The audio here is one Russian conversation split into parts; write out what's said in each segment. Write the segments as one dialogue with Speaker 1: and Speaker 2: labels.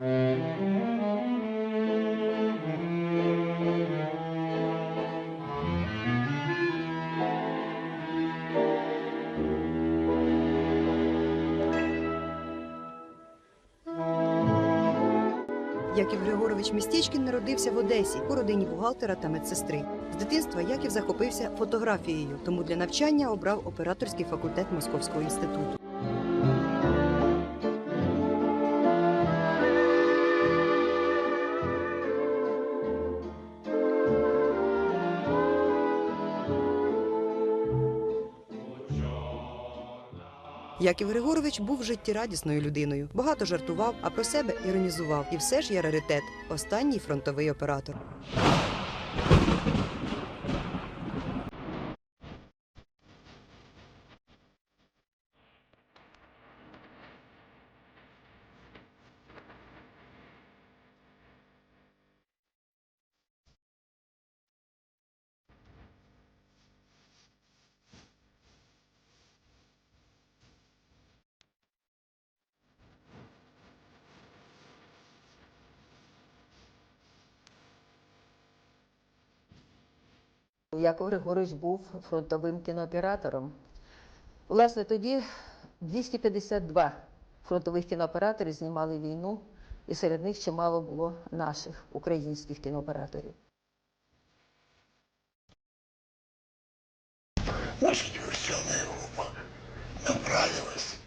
Speaker 1: Яків Григорович Містечкін народився в Одесі у родині бухгалтера та медсестри. З дитинства Яків захопився фотографією, тому для навчання обрав операторський факультет Московського інституту. Яків Григорович був життєрадісною людиною, багато жартував, а про себе іронізував. І все ж є раритет останній фронтовий оператор.
Speaker 2: Яков Григорович був фронтовим кінооператором. Власне, тоді 252 фронтових кінооператорів знімали війну, і серед них чимало було наших українських кінооператорів.
Speaker 3: Наша диверсионная группа направилась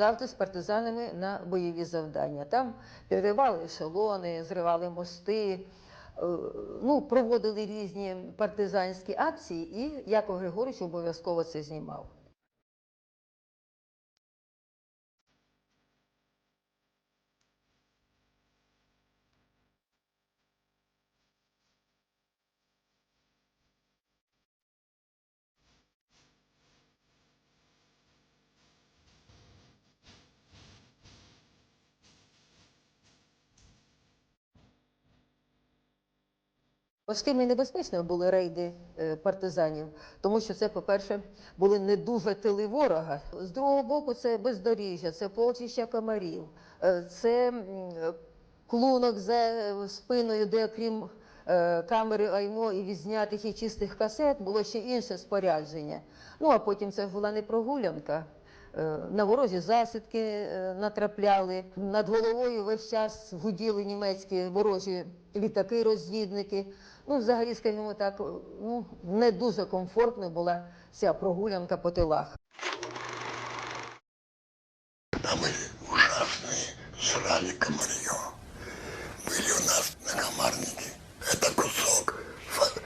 Speaker 2: завжди з партизанами на бойові завдання. Там підривали ешелони, зривали мости, е, ну, проводили різні партизанські акції, і Яков Григорович обов'язково це знімав. І небезпечними були рейди е, партизанів, тому що це, по-перше, були не дуже тили ворога. З другого боку, це бездоріжжя, це полчища комарів, е, це клунок за е, спиною, де крім камери аймо і відзнятих і чистих касет було ще інше спорядження. Ну а потім це була не прогулянка. На ворожі засідки натрапляли. Над головою весь час гуділи німецькі ворожі літаки-розвідники. Ну, взагалі, скажімо так, ну, не дуже комфортною була ця прогулянка по тилах.
Speaker 3: Там были ужасные, жрали комарье. Были у нас накомарники. Это кусок фа-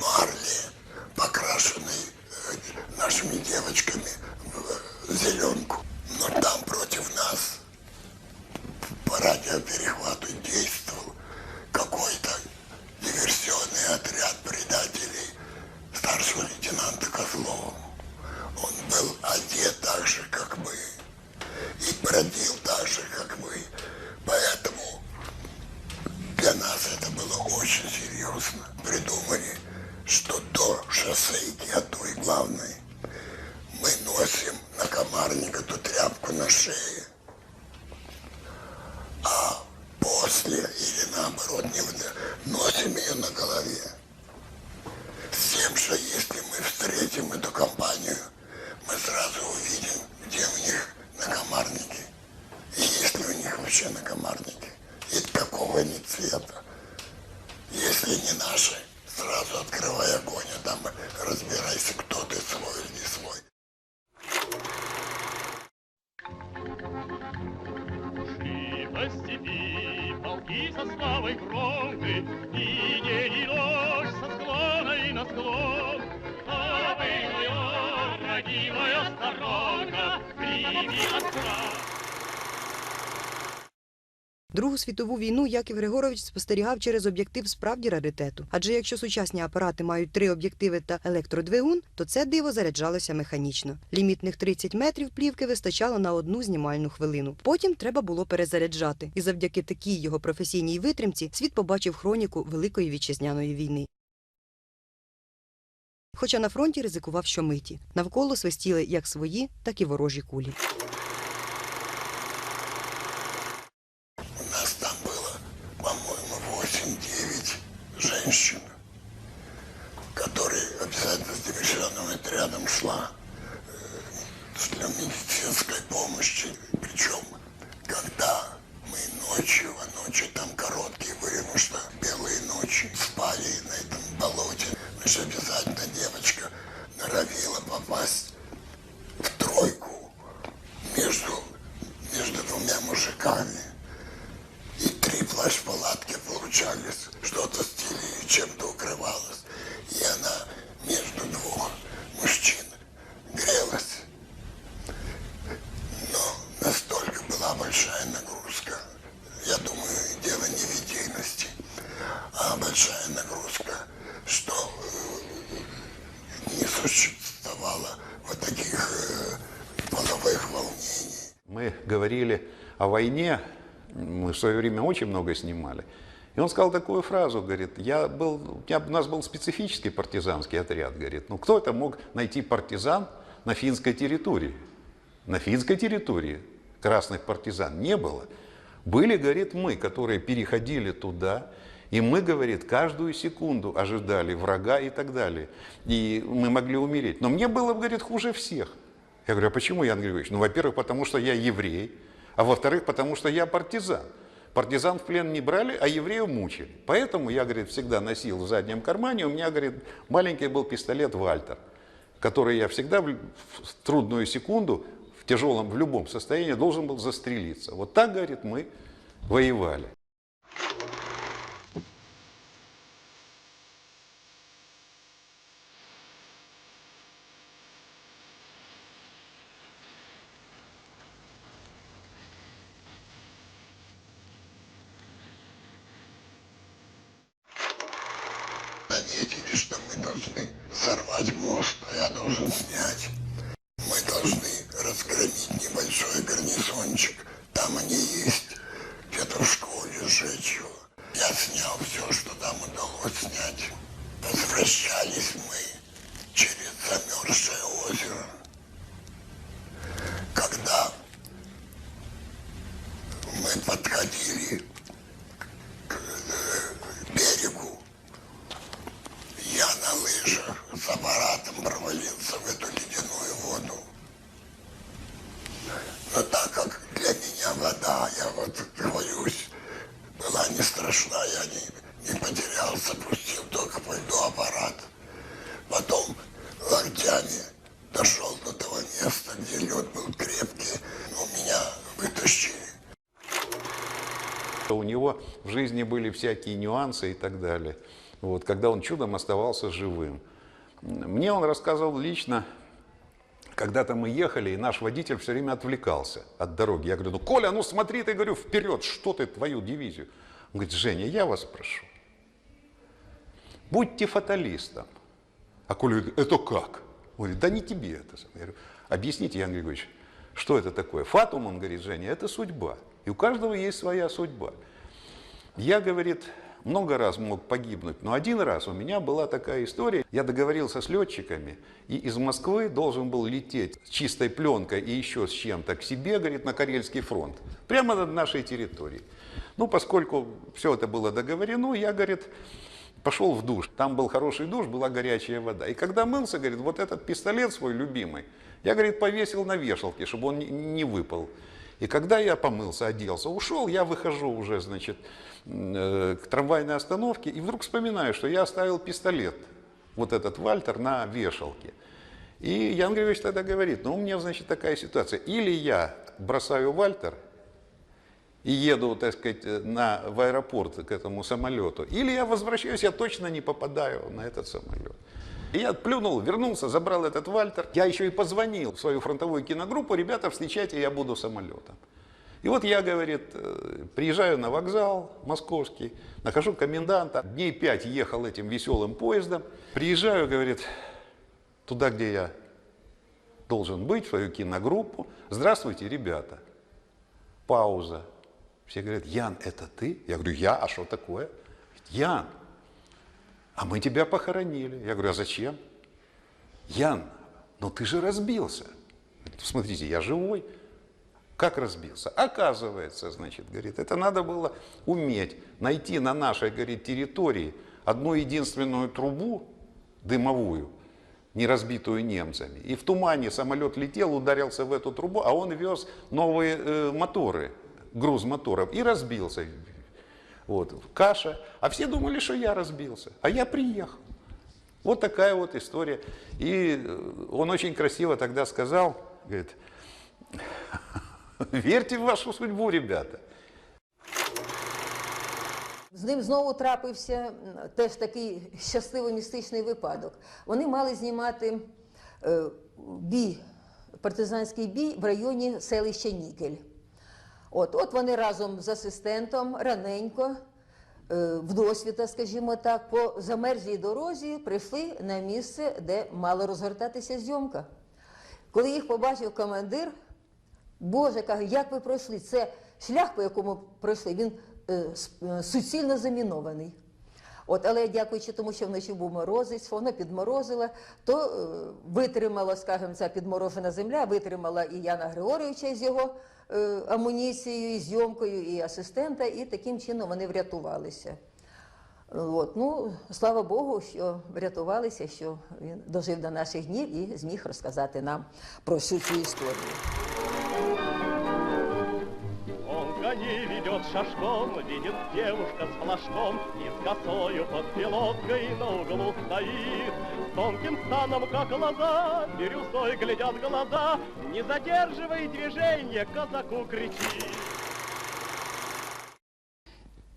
Speaker 3: марли, покрашенный э, нашими девочками в зеленку. Встретим эту компанию,
Speaker 1: світову війну Яків Григорович спостерігав через об'єктив справді раритету. Адже якщо сучасні апарати мають три об'єктиви та електродвигун, то це диво заряджалося механічно. Лімітних 30 метрів плівки вистачало на одну знімальну хвилину. Потім треба було перезаряджати. І завдяки такій його професійній витримці світ побачив хроніку Великої вітчизняної війни. Хоча на фронті ризикував щомиті. Навколо свистіли як свої, так і ворожі кулі.
Speaker 3: Женщин, которые большая нагрузка. Я думаю, дело не в идейности, а большая нагрузка, что э, не существовало вот таких э, половых волнений.
Speaker 4: Мы говорили о войне, мы в свое время очень много снимали. И он сказал такую фразу, говорит, я был, у, меня, у нас был специфический партизанский отряд, говорит, ну кто это мог найти партизан на финской территории? На финской территории красных партизан не было. Были, говорит, мы, которые переходили туда, и мы, говорит, каждую секунду ожидали врага и так далее. И мы могли умереть. Но мне было, говорит, хуже всех. Я говорю, а почему, Ян Григорьевич? Ну, во-первых, потому что я еврей, а во-вторых, потому что я партизан. Партизан в плен не брали, а евреев мучили. Поэтому я, говорит, всегда носил в заднем кармане, у меня, говорит, маленький был пистолет Вальтер, который я всегда в трудную секунду, тяжелом, в любом состоянии должен был застрелиться. Вот так, говорит, мы воевали.
Speaker 3: Наметили, что мы должны сорвать мост, а я должен снять. Мы должны разгромить небольшой гарнизончик. Там они есть, где-то в школе сжечь его. Я снял все, что там удалось снять. Возвращались мы через замерзшее озеро. Когда мы подходили к э, берегу, я на лыжах с аппаратом провалился в эту ледяную воду. Но так как для меня вода, я вот боюсь, была не страшна, я не, не потерялся, пустил только по льду аппарат. Потом локтями дошел до того места, где лед был крепкий, но меня вытащили.
Speaker 4: У него в жизни были всякие нюансы и так далее. Вот, когда он чудом оставался живым. Мне он рассказывал лично, когда-то мы ехали, и наш водитель все время отвлекался от дороги. Я говорю, ну, Коля, ну смотри, ты, говорю, вперед, что ты, твою дивизию? Он говорит, Женя, я вас прошу, будьте фаталистом. А Коля говорит, это как? Он говорит, да не тебе это. Я говорю, объясните, Ян Григорьевич, что это такое? Фатум, он говорит, Женя, это судьба. И у каждого есть своя судьба. Я, говорит, много раз мог погибнуть, но один раз у меня была такая история. Я договорился с летчиками, и из Москвы должен был лететь с чистой пленкой и еще с чем-то к себе, говорит, на Карельский фронт. Прямо над нашей территорией. Ну, поскольку все это было договорено, я, говорит, пошел в душ. Там был хороший душ, была горячая вода. И когда мылся, говорит, вот этот пистолет свой любимый, я, говорит, повесил на вешалке, чтобы он не- выпал. И когда я помылся, оделся, ушел, я выхожу уже, значит, э, к трамвайной остановке, и вдруг вспоминаю, что я оставил пистолет, вот этот Вальтер, на вешалке. И Ян Григорьевич тогда говорит, ну, у меня, значит, такая ситуация. Или я бросаю Вальтер и еду, так сказать, на, в аэропорт к этому самолету, или я возвращаюсь, я точно не попадаю на этот самолет. И я плюнул, вернулся, забрал этот Вальтер. Я еще и позвонил в свою фронтовую киногруппу, ребята, встречайте, я буду самолетом. И вот я, говорит, э, приезжаю на вокзал московский, нахожу коменданта, дней пять ехал этим веселым поездом, приезжаю, говорит, туда, где я должен быть, в свою киногруппу. Здравствуйте, ребята. Пауза. Все говорят, Ян, это ты? Я говорю, я, а что такое? Ян, а мы тебя похоронили. Я говорю, а зачем? Ян, ну ты же разбился. Смотрите, я живой. Как разбился? Оказывается, значит, говорит, это надо было уметь найти на нашей, говорит, территории одну единственную трубу дымовую, не разбитую немцами. И в тумане самолет летел, ударился в эту трубу, а он вез новые э, моторы, груз моторов, и разбился. Вот, каша. А все думали, что я разбился. А я приехал. Вот такая вот история. И э, он очень красиво тогда сказал, говорит, верьте в вашу судьбу, ребята.
Speaker 2: З ним знову трапився м, теж такий щасливий містичний випадок. Вони мали знімати е, бій, партизанський бій в районі селища Нікель. От, от вони разом з асистентом раненько, е, в досвіта, скажімо так, по замерзлій дорозі прийшли на місце, де мала розгортатися зйомка. Коли їх побачив командир, Боже, як ви пройшли? Це шлях, по якому пройшли, він е, е, суцільно замінований. От, але дякуючи тому, що вночі був морозець, воно підморозило, то е, витримала, скажімо, ця підморожена земля, витримала і Яна Григорійовича з його е, амуніцією, і зйомкою, і асистента, і таким чином вони врятувалися. От, ну, слава Богу, що врятувалися, що він дожив до наших днів і зміг розказати нам про всю цю історію.
Speaker 5: Ведет шашком, видит девушка с флажком И с косою под пилоткой на углу стоит. Тонким станом, как лоза, бирюзой глядят глаза. Не задерживай движение, казаку кричит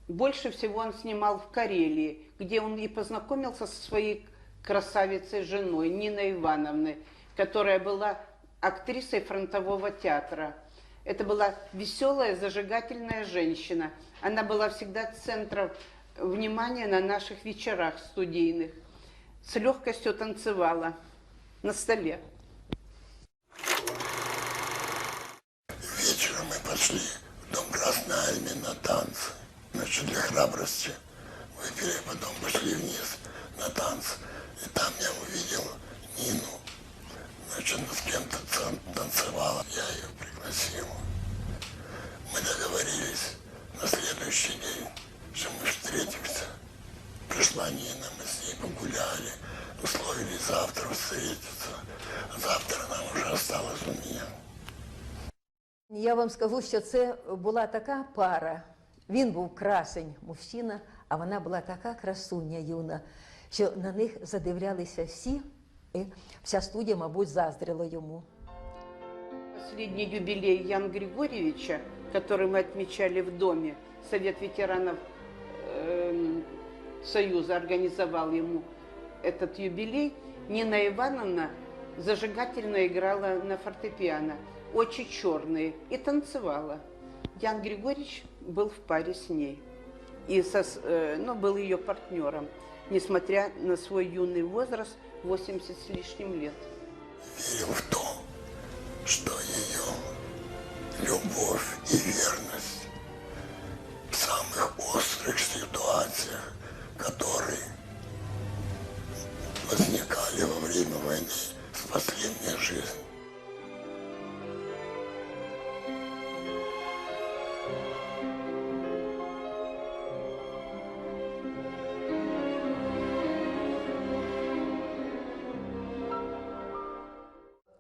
Speaker 6: Больше всего он снимал в Карелии, где он и познакомился со своей красавицей женой Ниной Ивановной, которая была актрисой фронтового театра. Это была веселая, зажигательная женщина. Она была всегда центром внимания на наших вечерах студийных. С легкостью танцевала на столе.
Speaker 3: Вечером мы пошли в дом Красной Армии на танцы. Для храбрости выпили, потом пошли вниз на танцы. И там я увидел Нину. Значит, она с кем-то тан- танцевала. Я ее пригласил. Мы договорились на следующий день, что мы встретимся. Пришла Нина, мы с ней погуляли, условились завтра встретиться. Завтра нам уже осталось у меня.
Speaker 2: Я вам скажу, що це була така пара. Він був красень мужчина, а вона була така красуня юна, що на них задивлялися всі, І вся студія, мабуть, заздрила йому.
Speaker 6: Последний юбилей Ян Григорьевича, который мы отмечали в доме, Совет ветеранов эм, Союза организовал ему этот юбилей, Нина Ивановна зажигательно играла на фортепиано, очи черные, и танцевала. Ян Григорьевич был в паре с ней, и со, э, ну, был ее партнером, несмотря на свой юный возраст, 80 с лишним лет.
Speaker 3: верил в то, что ее любовь и верность в самых острых ситуациях, которые возникали во время войны, спасли мне жизнь.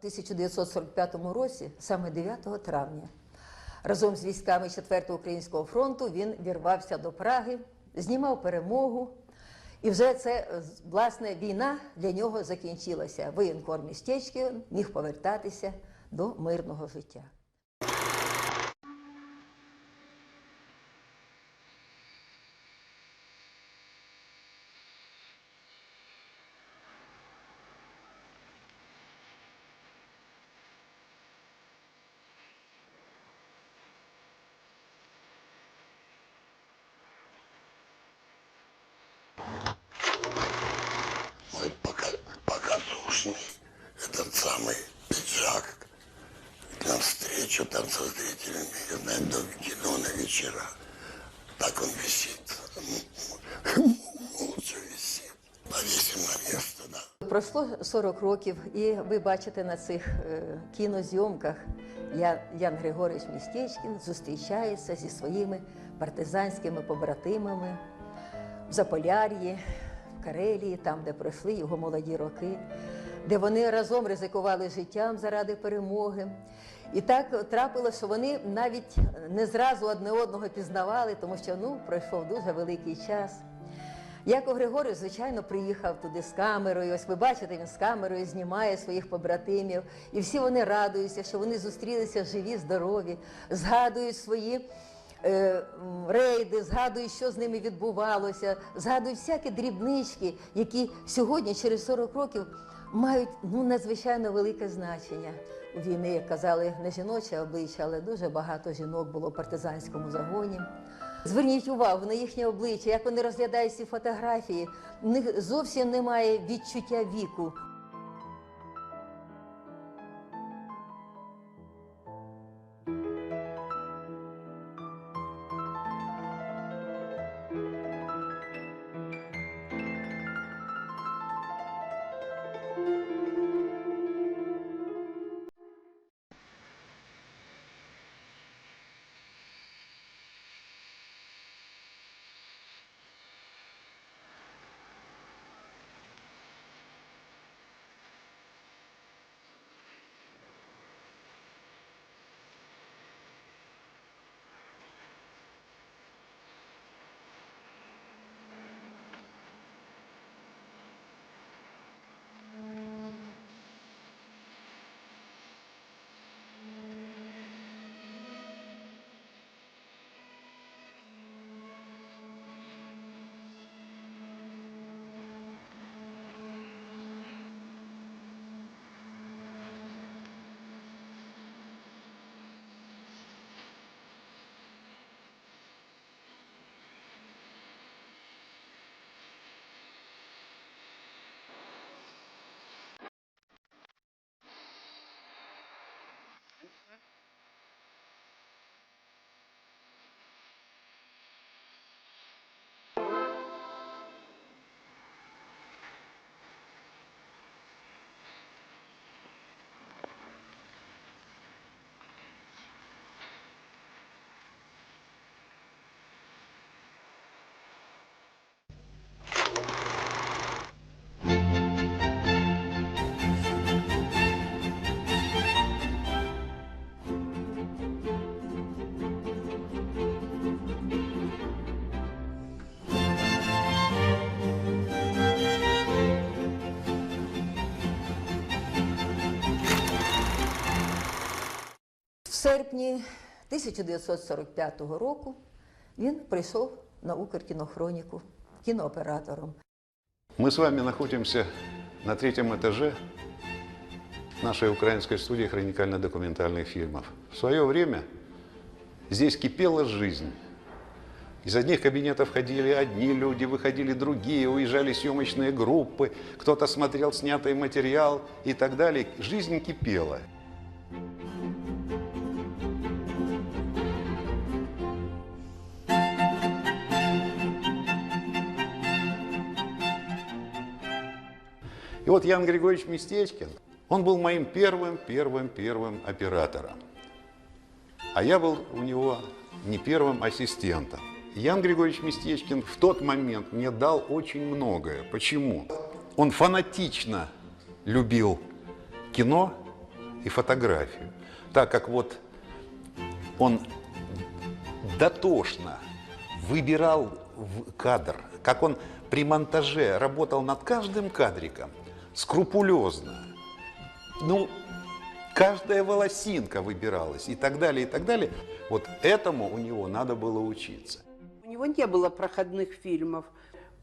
Speaker 2: 1945 році, саме 9 травня, разом з військами 4-го українського фронту він вірвався до Праги, знімав перемогу. І вже це е, власне війна для нього закінчилася. Воєнкор містечки міг повертатися до мирного життя.
Speaker 3: Встречу там со зрителями, на до кино на вечера. Так он висит. Лучше висит. Повесим на место, да.
Speaker 2: Пройшло 40 років, і ви бачите на цих е, кінозйомках Я- Ян Григорович Містечкін зустрічається зі своїми партизанськими побратимами в Заполяр'ї, в Карелії, там, де пройшли його молоді роки, де вони разом ризикували життям заради перемоги. І так трапилося, що вони навіть не зразу одне одного пізнавали, тому що ну, пройшов дуже великий час. Яков Григорович, звичайно, приїхав туди з камерою. Ось ви бачите, він з камерою знімає своїх побратимів. І всі вони радуються, що вони зустрілися живі, здорові, згадують свої е, рейди, згадують, що з ними відбувалося, згадують всякі дрібнички, які сьогодні, через 40 років, мають ну, надзвичайно велике значення. У війни, як казали, не жіноче обличчя, але дуже багато жінок було в партизанському загоні. Зверніть увагу на їхнє обличчя, як вони розглядають ці фотографії. У них зовсім немає відчуття віку. серпні 1945 року він прийшов на Укркінохроніку кінооператором.
Speaker 4: Мы с вами находимся на третьем этаже нашей украинской студии хроникально-документальных фильмов. В свое время здесь кипела жизнь. Из одних кабинетов ходили одни люди, выходили другие, уезжали съемочные группы, кто-то смотрел снятый материал и так далее. Жизнь кипела. И вот Ян Григорьевич Местечкин, он был моим первым, первым, первым оператором. А я был у него не первым ассистентом. Ян Григорьевич Местечкин в тот момент мне дал очень многое. Почему? Он фанатично любил кино и фотографию. Так как вот он дотошно выбирал кадр, как он при монтаже работал над каждым кадриком, скрупулезно. Ну, каждая волосинка выбиралась и так далее, и так далее. Вот этому у него надо было учиться.
Speaker 6: У него не было проходных фильмов.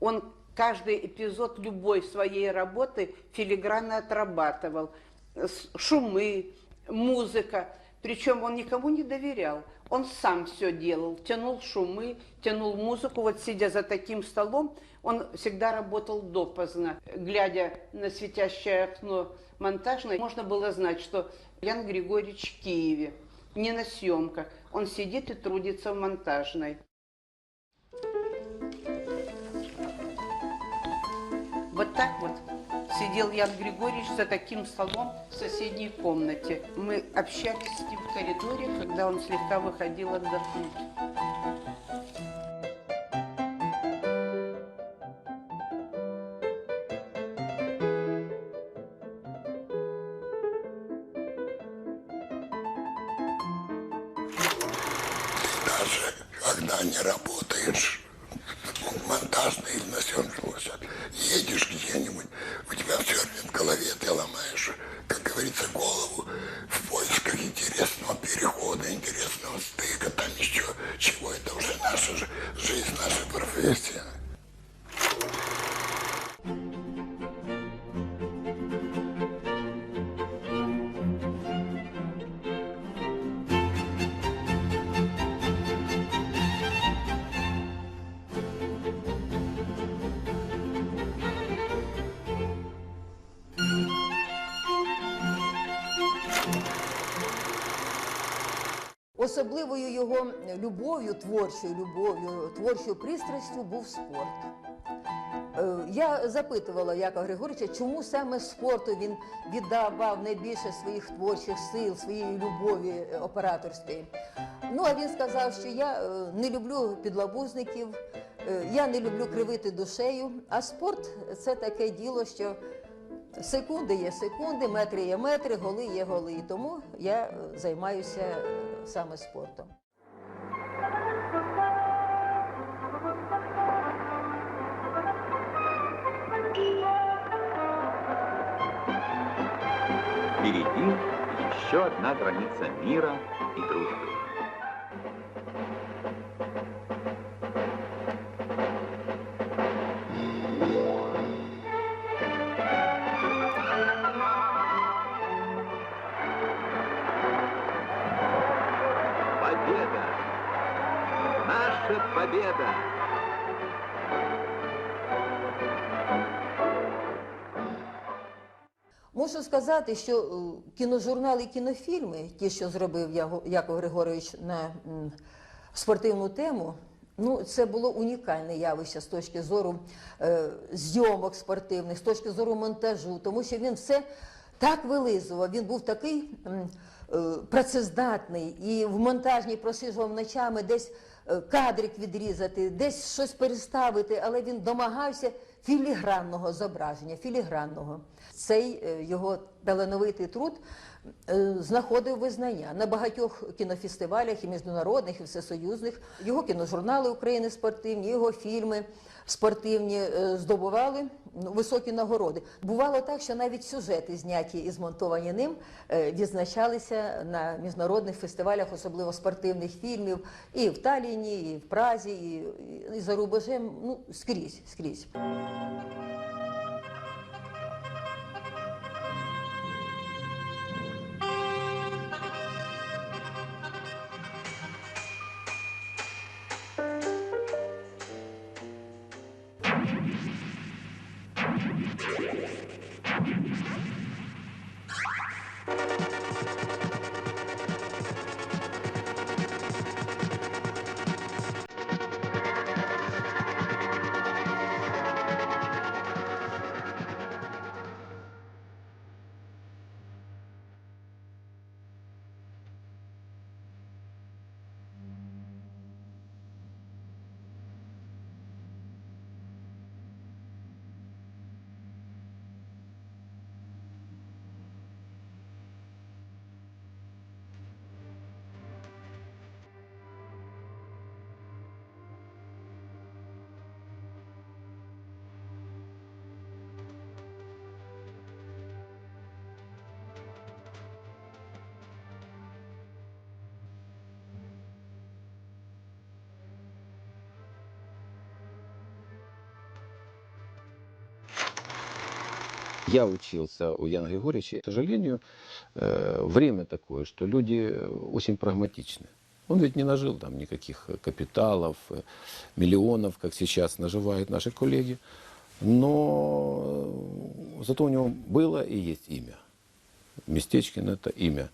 Speaker 6: Он каждый эпизод любой своей работы филигранно отрабатывал. Шумы, музыка. Причем он никому не доверял. Он сам все делал. Тянул шумы, тянул музыку. Вот сидя за таким столом, Он всегда работал допоздно. Глядя на светящее окно монтажное, можно было знать, что Ян Григорьевич в Киеве, не на съемках. Он сидит и трудится в монтажной. Вот так вот сидел Ян Григорьевич за таким столом в соседней комнате. Мы общались с ним в коридоре, когда он слегка выходил отдохнуть.
Speaker 2: Особливою його любов'ю, творчою любов'ю, творчою пристрастю був спорт. Е, Я запитувала Якова Григоровича, чому саме спорту він віддавав найбільше своїх творчих сил, своєї любові е, операторської. Ну а він сказав, що я е, не люблю підлабузників, я не люблю кривити душею, а спорт це таке діло, що секунди є секунди, метри є метри, голи є голи. Тому я займаюся саме спортом.
Speaker 7: Впереди еще одна граница мира и дружбы.
Speaker 2: Сказати, що е, кіножурнали і кінофільми, ті, що зробив Яков Григорович на спортивну тему, ну це було унікальне явище з точки зору е, зйомок спортивних, з точки зору монтажу, тому що він все так вилизував. Він був такий е, працездатний і в монтажній просижував ночами десь е, кадрик відрізати, десь щось переставити, але він домагався філігранного зображення, філігранного. Цей е, його талановитий труд е, знаходив визнання на багатьох кінофестивалях і міжнародних, і всесоюзних. Його кіножурнали України спортивні, його фільми спортивні е, здобували ну, високі нагороди. Бувало так, що навіть сюжети, зняті і змонтовані ним, е, відзначалися на міжнародних фестивалях, особливо спортивних фільмів, і в Талліні, і в Празі, і за рубежем, ну скрізь, скрізь.
Speaker 8: Я учился у Яна Григорьевича. К сожалению, э, время такое, что люди очень прагматичны. Он ведь не нажил там никаких э, капиталов, э, миллионов, как сейчас наживают наши коллеги. Но э, зато у него было и есть имя. Местечкин – это имя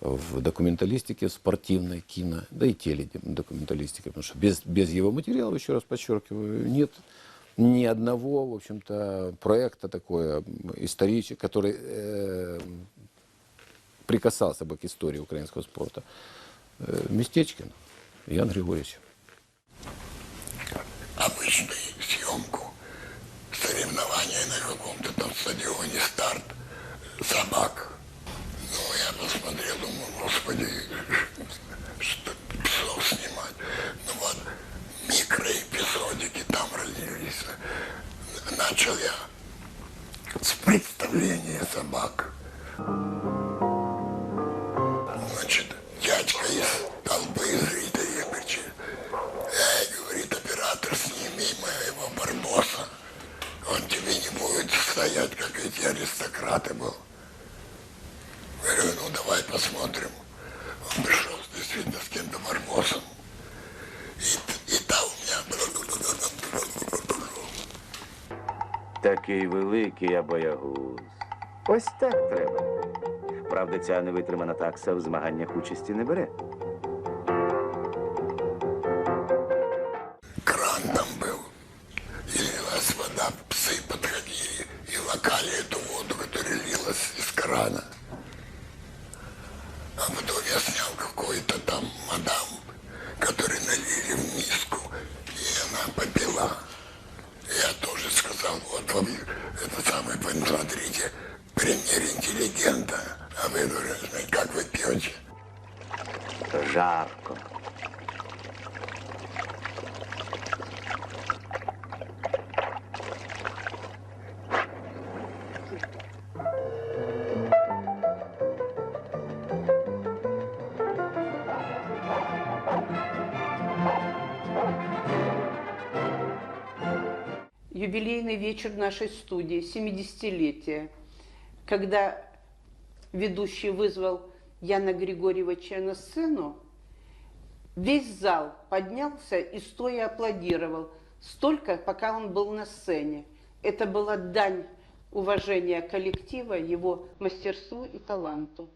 Speaker 8: в документалистике, спортивной, кино, да и теледокументалистике. Потому что без, без его материалов, еще раз подчеркиваю, нет ни одного, в общем-то, проекта такое исторического, который э, прикасался бы к истории украинского спорта. Э, Местечкин Ян Григорьевич.
Speaker 3: обычную съемку, соревнования на каком-то там стадионе, старт собак. Ну, я посмотрел, думаю, господи,
Speaker 9: Такий великий я боягуз. Ось так треба. Правда, ця невитримана такса в змаганнях участі не бере.
Speaker 3: Кран там был. И лилась вода, псы подходили и локали эту воду, которая лилась из крана.
Speaker 6: Вечер нашей студии, 70-летие, когда ведущий вызвал Яна Григорьевича на сцену, весь зал поднялся и стоя аплодировал, столько, пока он был на сцене. Это была дань уважения коллектива, его мастерству и таланту.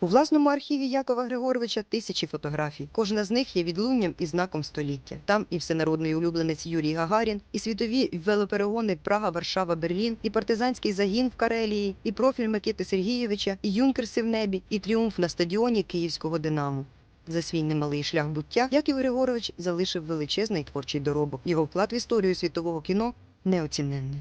Speaker 1: У власному архіві Якова Григоровича тисячі фотографій. Кожна з них є відлунням і знаком століття. Там і всенародний улюбленець Юрій Гагарін, і світові велоперегони Прага, Варшава, Берлін, і партизанський загін в Карелії, і профіль Микити Сергійовича, і юнкерси в небі, і тріумф на стадіоні Київського Динамо. За свій немалий шлях буття Яків Григорович залишив величезний творчий доробок. Його вклад в історію світового кіно неоціненний.